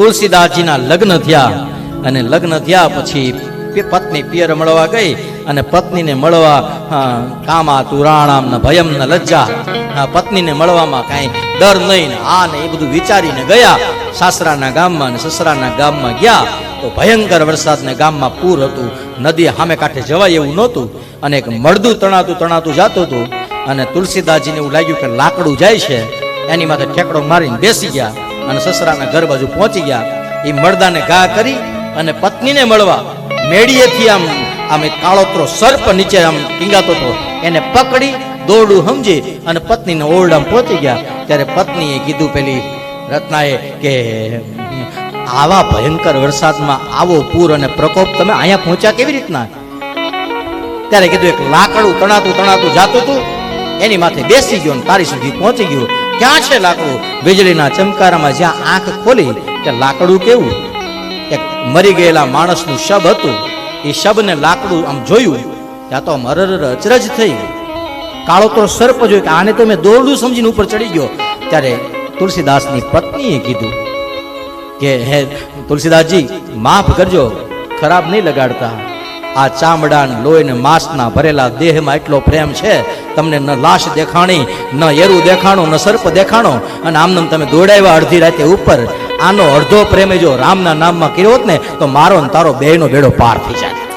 તુલસીદાસજીના લગ્ન થયા અને લગ્ન થયા પછી પત્ની પિયર મળવા ગઈ અને પત્નીને મળવા કામા તુરાણામ ને ભયમ ને લજ્જા પત્નીને મળવામાં કાંઈ ડર નહીં આ ને એ બધું વિચારીને ગયા. સાસરાના ગામમાં અને સસરાના ગામમાં ગયા તો ભયંકર વરસાદને ગામમાં પૂર હતું. નદી સામે કાંઠે જવાય એવું નહોતું. અને એક મળદું તણાતું તણાતું જાતું હતું. અને તુલસીદાસજીને એવું લાગ્યું કે લાકડું જાય છે. એની માથે ઠેકડો મારીને બેસી ગયા. અને સસરાના ઘર બાજુ પહોંચી ગયા. એ મળદાને ઘા કરી અને પત્નીને મળવા મેળીએથી આમ આમ એક કાળોતરો સર્પ નીચે આમ ટીંગાતો હતો. એને પકડી, દોરડું સમજી અને પત્નીને ઓરડામાં પહોંચી ગયા. ત્યારે પત્નીએ કીધું પેલી રત્નાએ કે, આવા ભયંકર વરસાદમાં આવો પૂર અને પ્રકોપ તમે અહીંયા પહોંચ્યા કેવી રીતના? ત્યારે કીધું, એક લાકડું તણાતું તણાતું જાતું હતું એની માથે બેસી ગયો તારી સુધી પહોંચી ગયું. ક્યાં છે લાકડું? વીજળીના ચમકારામાં જ્યાં આંખ ખોલી કે લાકડું કેવું? એક મરી ગયેલા માણસનું શબ હતું. એ શબને લાકડું આમ જોયું, ત્યાં તો મરર અચરજ થઈ કાળો તો સર્પ જોયું કે આને તો મેં દોરડું સમજીને ઉપર ચડી ગયો. ત્યારે તુલસીદાસની પત્નીએ કીધું કે, હે તુલસીદાસજી, માફ કરજો, ખરાબ નહીં લગાડતા. આ ચામડા લોહી ને માંસના ભરેલા દેહમાં એટલો પ્રેમ છે, તમને ન લાશ દેખાણી, ન એરું દેખાણું, ન સર્પ દેખાણો, અને આમને તમે દોડાવ્યા અડધી રાતે ઉપર. આનો અડધો પ્રેમ જો રામના નામમાં કર્યો હોત ને, તો મારો ને તારો બેયનો બેડો પાર થઈ જાય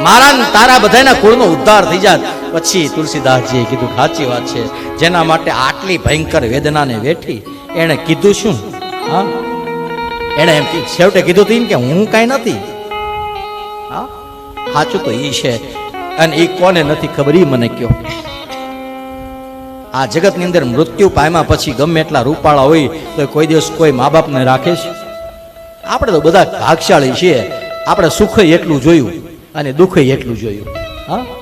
મારા તારા બધાના કુળનો ઉદ્ધાર થઈ જાત. પછી તુલસીદાસજીએ કીધું, સાચી વાત છે. જેના માટે આટલી ભયંકર વેદનાને વેઠી, એણે કીધું શું? હા? એણે એમ છેવટે કીધું તું કે, હું કાંઈ નથી. સાચું તો એ છે. અને એ કોને નથી ખબર એ મને કયો. આ જગતની અંદર મૃત્યુ પામ્યા પછી ગમે એટલા રૂપાળા હોય, તો કોઈ દિવસ કોઈ મા બાપને રાખે છે? આપણે તો બધા ભાગશાળી છીએ. આપણે સુખ એટલું જોયું અને દુઃખ એટલું જોયું. હા?